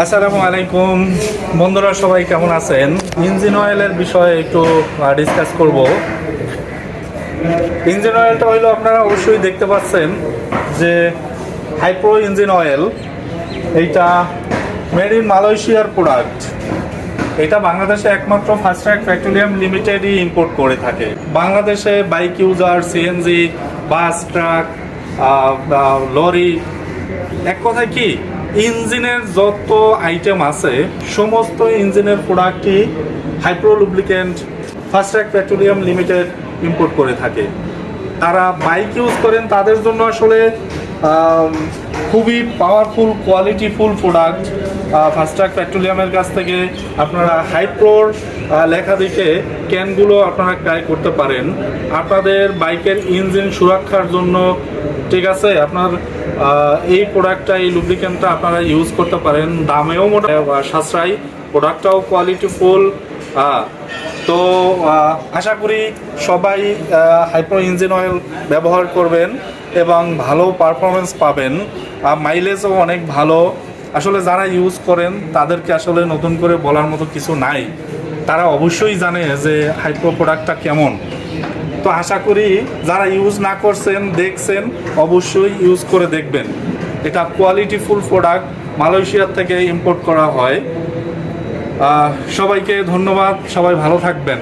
আসসালামু আলাইকুম। বন্ধুরা, সবাই কেমন আছেন? ইঞ্জিন অয়েলের বিষয়ে একটু ডিসকাস করব। ইঞ্জিন অয়েলটা হইল আপনারা অবশ্যই দেখতে পাচ্ছেন যে হাইপ্রো ইঞ্জিন অয়েল। এইটা মেড ইন মালয়েশিয়ার প্রোডাক্ট এটা বাংলাদেশে একমাত্র ফার্স্ট ট্র্যাক পেট্রোলিয়াম লিমিটেডই ইম্পোর্ট করে থাকে। বাংলাদেশে bike user CNG bus truck lorry এক কথায় কি? ইঞ্জিনের যত আইটেম আছে, সমস্ত ইঞ্জিনের প্রোডাক্টই Hipro lubricant first track petroleum limited import করে থাকে। তারা বাইক ইউজ করেন, তাদের জন্য আসলে খুবই powerful qualityful product first track পেট্রোলিয়ামের কাছ থেকে আপনারা হাইপ্রোর লেখা দেখে ক্যানগুলো আপনারা ক্রাই করতে পারেন। আপনাদের বাইকের ইঞ্জিন সুরক্ষার জন্য ঠিক আছে, আপনার এই প্রোডাক্টটা এই লুব্রিকেন্টটা আপনারা ইউজ করতে পারেন। দামেও মোটা সাশ্রয়ী প্রোডাক্টটাও কোয়ালিটিফুল তো আশা করি সবাই হাইপ্রো ইঞ্জিন অয়েল ব্যবহার করবেন এবং ভালো পারফরমেন্স পাবেন। মাইলেজও অনেক ভালো। আসলে যারা ইউজ করেন, তাদেরকে আসলে নতুন করে বলার মতো কিছু নাই। তারা অবশ্যই জানে যে হাইপ্রো প্রোডাক্টটা কেমন। তো আশা করি যারা ইউজ না করছেন, দেখছেন, অবশ্যই ইউজ করে দেখবেন। এটা কোয়ালিটিফুল প্রোডাক্ট মালয়েশিয়ার থেকে ইম্পোর্ট করা হয়। সবাইকে ধন্যবাদ, সবাই ভালো থাকবেন।